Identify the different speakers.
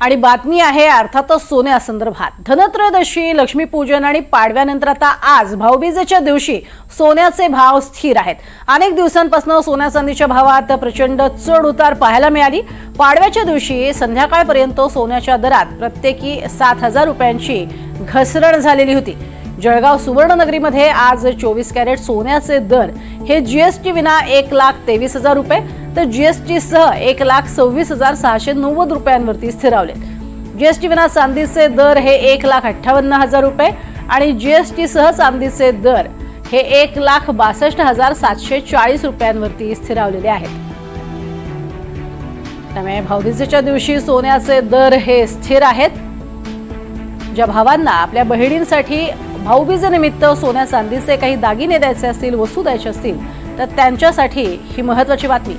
Speaker 1: आणि बातमी आहे अर्थातच सोन्यासंदर्भात धनत्रयोदशी लक्ष्मीपूजन आणि पाडव्यानंतर आता आज भाऊबीजेच्या दिवशी सोन्याचे भाव स्थिर आहेत. अनेक दिवसांपासून सोन्या चांदीच्या भावात प्रचंड चढ उतार पाहायला मिळाली. पाडव्याच्या दिवशी संध्याकाळपर्यंत सोन्याच्या दरात प्रत्येकी सात हजार रुपयांची घसरण झालेली होती. जळगाव सुवर्णनगरीमध्ये आज चोवीस कॅरेट सोन्याचे दर. हे जीएसटी विना एक लाख तेवीस हजार रुपये. तर जीएसटी सह एक लाख सव्वीस हजार सहाशे नव्वद रुपयांवरती स्थिरावले जीएसटी विना चांदीचे दर हे एक लाख अठ्ठावन्न हजार रुपये आणि जीएसटी सह चांदीचे दर हे एक लाख बासष्ट हजार सातशे चाळीस रुपयांवरती स्थिरावलेले आहेत. त्यामुळे भाऊबीजेच्या दिवशी सोन्याचे दर हे स्थिर आहेत. ज्या भावांना आपल्या बहिणींसाठी भाऊबीजेनिमित्त सोन्या चांदीचे काही दागिने द्यायचे असतील वस्तू द्यायचे असतील तर त्यांच्यासाठी ही महत्वाची बातमी.